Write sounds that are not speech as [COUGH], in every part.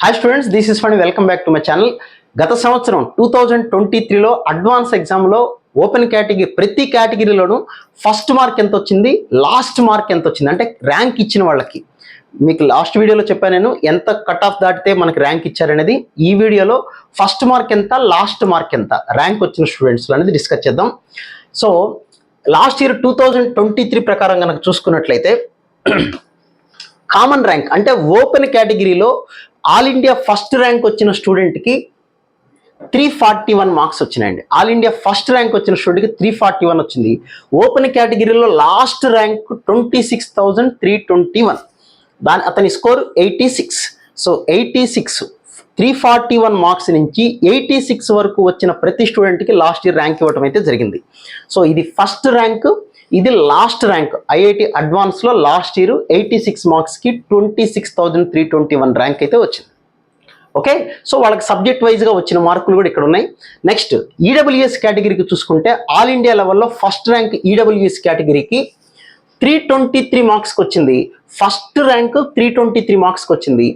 Hi students this is fund welcome back to my channel గత సంవత్సరం two thousand twenty త్రీలో advance ఎగ్జామ్లో open category ప్రతి కేటగిరీలోనూ ఫస్ట్ మార్క్ ఎంత వచ్చింది? లాస్ట్ మార్క్ ఎంత వచ్చింది? అంటే ర్యాంక్ ఇచ్చిన వాళ్ళకి. మీకు లాస్ట్ వీడియోలో చెప్పాను నేను ఎంత కట్ ఆఫ్ దాటితే మనకి ర్యాంక్ ఇచ్చారనేది. ఈ వీడియోలో ఫస్ట్ మార్క్ ఎంత లాస్ట్ మార్క్ ఎంత? ర్యాంక్ వచ్చిన స్టూడెంట్స్ అనేది డిస్కస్ చేద్దాం. So last year two thousand twenty three ప్రకారం కనుక చూసుకున్నట్లయితే [CLEARS THROAT] కామన్ ర్యాంక్ అంటే ఓపెన్ కేటగిరీలో ఆల్ ఇండియా ఫస్ట్ ర్యాంక్ వచ్చిన స్టూడెంట్కి త్రీ ఫార్టీ వన్ మార్క్స్ వచ్చినాయండి. ఆల్ ఇండియా ఫస్ట్ ర్యాంక్ వచ్చిన స్టూడెంట్కి త్రీ ఫార్టీ వన్ వచ్చింది. ఓపెన్ కేటగిరీలో last rank twenty six thousand three twenty one దాని అతని score eighty six so eighty six three forty one marks నుంచి ఎయిటీ సిక్స్ వరకు వచ్చిన ప్రతి స్టూడెంట్కి లాస్ట్ ఇయర్ ర్యాంక్ ఇవ్వడం అయితే జరిగింది. సో ఇది ఫస్ట్ ర్యాంక్ ఇది లాస్ట్ ర్యాంక్ ఐఐటి అడ్వాన్స్లో లాస్ట్ ఇయర్ ఎయిటీ సిక్స్ మార్క్స్కి twenty six thousand three twenty one rank అయితే వచ్చింది. ఓకే సో వాళ్ళకి సబ్జెక్ట్ వైజ్గా వచ్చిన మార్కులు కూడా ఇక్కడ ఉన్నాయి. నెక్స్ట్ ఈడబ్ల్యూఎస్ కేటగిరీకి చూసుకుంటే ఆల్ ఇండియా లెవెల్లో ఫస్ట్ ర్యాంక్ ఈడబ్ల్యూఎస్ కేటగిరీకి త్రీ ట్వంటీ త్రీ మార్క్స్కి వచ్చింది. First rank three twenty three మార్క్స్కి వచ్చింది.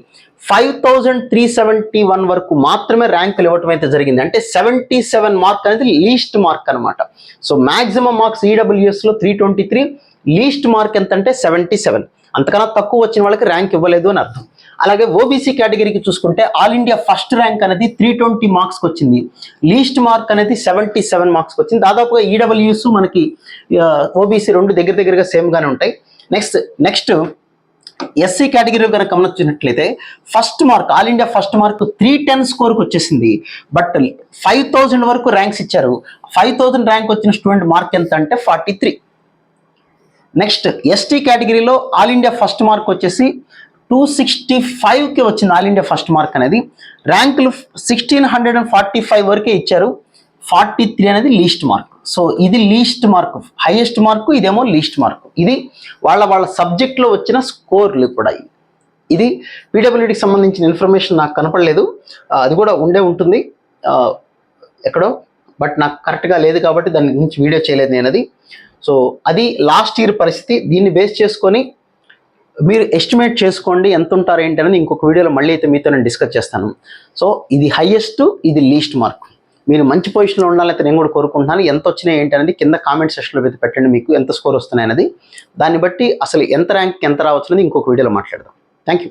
Five thousand three seventy one వరకు మాత్రమే ర్యాంకులు ఇవ్వటం అయితే జరిగింది. అంటే సెవెంటీ సెవెన్ మార్క్ అనేది లీస్ట్ మార్క్ అనమాట so maximum marks ఈడబ్ల్యూఎస్లో three twenty three least mark ఎంత అంటే సెవెంటీ సెవెన్ అంతకన్నా తక్కువ వచ్చిన వాళ్ళకి ర్యాంక్ ఇవ్వలేదు అని అర్థం. అలాగే ఓబీసీ కేటగిరీకి చూసుకుంటే ఆల్ ఇండియా ఫస్ట్ ర్యాంక్ అనేది త్రీ ట్వంటీ మార్క్స్కి వచ్చింది. లీస్ట్ మార్క్ అనేది సెవెంటీ సెవెన్ మార్క్స్కి వచ్చింది. దాదాపుగా ఈడబ్ల్యూస్ మనకి ఓబీసీ రెండు దగ్గర దగ్గరగా సేమ్గానే ఉంటాయి. నెక్స్ట్ నెక్స్ట్ ఎస్సీ కేటగిరీలో కనుక గమనించినట్లయితే first mark all India first mark three ten స్కోర్కి వచ్చేసింది. బట్ ఫైవ్ థౌజండ్ వరకు ర్యాంక్స్ ఇచ్చారు. ఫైవ్ థౌజండ్ ర్యాంక్ వచ్చిన స్టూడెంట్ మార్క్ ఎంత అంటే ఫార్టీ త్రీ నెక్స్ట్ ఎస్టీ కేటగిరీలో ఆల్ ఇండియా ఫస్ట్ మార్క్ వచ్చేసి టూ సిక్స్టీ ఫైవ్కి వచ్చింది ఆల్ ఇండియా ఫస్ట్ మార్క్ అనేది. ర్యాంకులు sixteen hundred and forty five వరకే ఇచ్చారు. ఫార్టీ త్రీ అనేది లీస్ట్ మార్క్. సో ఇది లీస్ట్ మార్క్. హైయెస్ట్ మార్కు ఇదేమో లీస్ట్ మార్క్. ఇది వాళ్ళ వాళ్ళ సబ్జెక్ట్లో వచ్చిన స్కోర్లు కూడా ఇది పీడబ్ల్యూడికి సంబంధించిన ఇన్ఫర్మేషన్ నాకు కనపడలేదు. అది కూడా ఉండే ఉంటుంది. ఎక్కడో బట్ నాకు కరెక్ట్గా లేదు కాబట్టి దాని గురించి వీడియో చేయలేదు నేను అది సో అది లాస్ట్ ఇయర్ పరిస్థితి. దీన్ని బేస్ చేసుకొని మీరు ఎస్టిమేట్ చేసుకోండి ఎంత ఉంటారు ఏంటి అని ఇంకొక వీడియోలో మళ్ళీ అయితే మీతో నేను డిస్కస్ చేస్తాను. సో ఇది హైయెస్ట్ ఇది లీస్ట్ మార్క్ మీరు మంచి పొజిషన్లో ఉండాలైతే నేను కూడా కోరుకుంటున్నాను. ఎంత వచ్చినాయి ఏంటి అనేది కింద కామెంట్ సెక్షన్లో అయితే పెట్టండి మీకు ఎంత స్కోర్ వస్తున్నాయి అనేది. దాన్ని బట్టి అసలు ఎంత ర్యాంక్ ఎంత రావచ్చు అనేది ఇంకొక వీడియోలో మాట్లాడదాం. Thank you